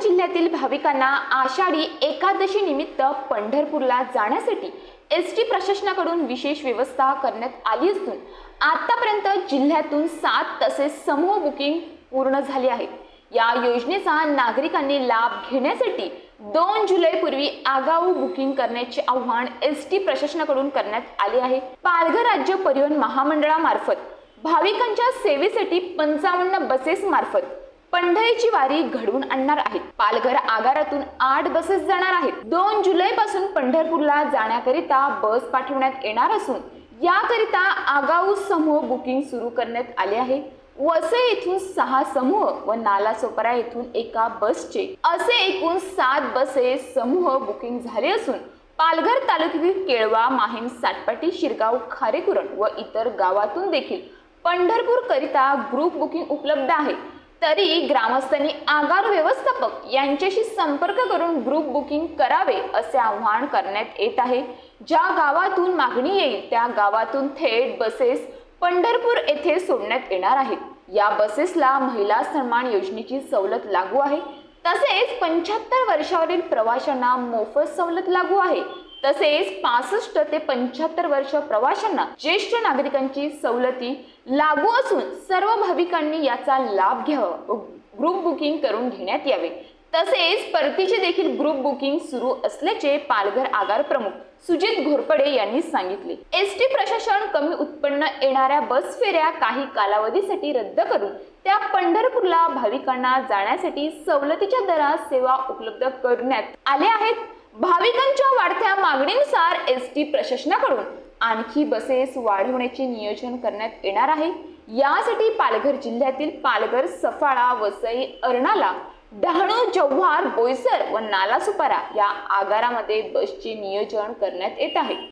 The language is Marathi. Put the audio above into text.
जिल्ह्यातील भाविकांना आषाढी एकादशी निमित्त पंढरपूरला जाण्यासाठी एस टी प्रशासनाकडून विशेष व्यवस्था करण्यात आली असून आतापर्यंत जिल्ह्यातून सात तसेच समूह बुकिंग पूर्ण झाली आहेत. या योजनेचा नागरिकांनी लाभ घेण्यासाठी दोन जुलै पूर्वी आगाऊ बुकिंग करण्याचे आव्हान एस टी प्रशासनाकडून करण्यात आले आहे. पालघर राज्य परिवहन महामंडळामार्फत भाविकांच्या सेवेसाठी पंचावन्न बसेस मार्फत पंढरीची वारी घडवून आणणार आहेत. पालघर आगारातून आठ बसेस जाणार आहेत. दोन जुलै पासून पंढरपूरला जाण्याकरिता बस पाठवण्यात येणार असून याकरिता आगाऊ समूह बुकिंग सुरू करण्यात आले आहे. वसई येथून सहा समूह व नालासोपारा येथून एका बसचे. असे एकूण सात बसेस समूह बुकिंग झाले असून पालघर तालुक्यातील केळवा माहीम साटपाटी शिरगाव खारेकुरण व इतर गावातून देखील पंढरपूर करिता ग्रुप बुकिंग उपलब्ध आहे. तरी ग्रामस्थांनी आगार व्यवस्थापक यांच्याशी संपर्क करून ग्रुप बुकिंग करावे असे आवाहन करण्यात येत आहे. ज्या गावातून मागणी येईल त्या गावातून थेट बसेस पंढरपूर येथे सोडण्यात येणार आहेत. या बसेसला महिला सन्मान योजनेची सवलत लागू आहे. तसेच पंच्याहत्तर वर्षावरील प्रवाशांना मोफत सवलत लागू आहे. तसेच पासष्ट ते पंच्याहत्तर वर्ष प्रवाशांना ज्येष्ठ नागरिकांची सवलती लागू असून सर्व भाविकांनी याचा लाभ घ्यावा व ग्रुप बुकिंग करून घेण्यात यावे. तसेच परतीचे देखील ग्रुप बुकिंग सुरू असल्याचे पालघर आगार प्रमुख सुजित घोरपडे यांनी सांगितले. एस टी प्रशासन कमी उत्पन्न येणाऱ्या बस फेऱ्या काही कालावधीसाठी रद्द करून त्या पंढरपूरला भाविकांना जाण्यासाठी सवलतीच्या दरात सेवा उपलब्ध करण्यात आल्या आहेत. भाविकांच्या वाढत्या मागणीनुसार एस टी प्रशासनाकडून आणखी बसेस वाढवण्याचे नियोजन करण्यात येणार आहे. यासाठी पालघर जिल्ह्यातील पालघर सफाळा वसई अर्णाला डहाणू जव्हार बोईसर व नालासुपारा या आगारामध्ये बसचे नियोजन करण्यात येत आहे.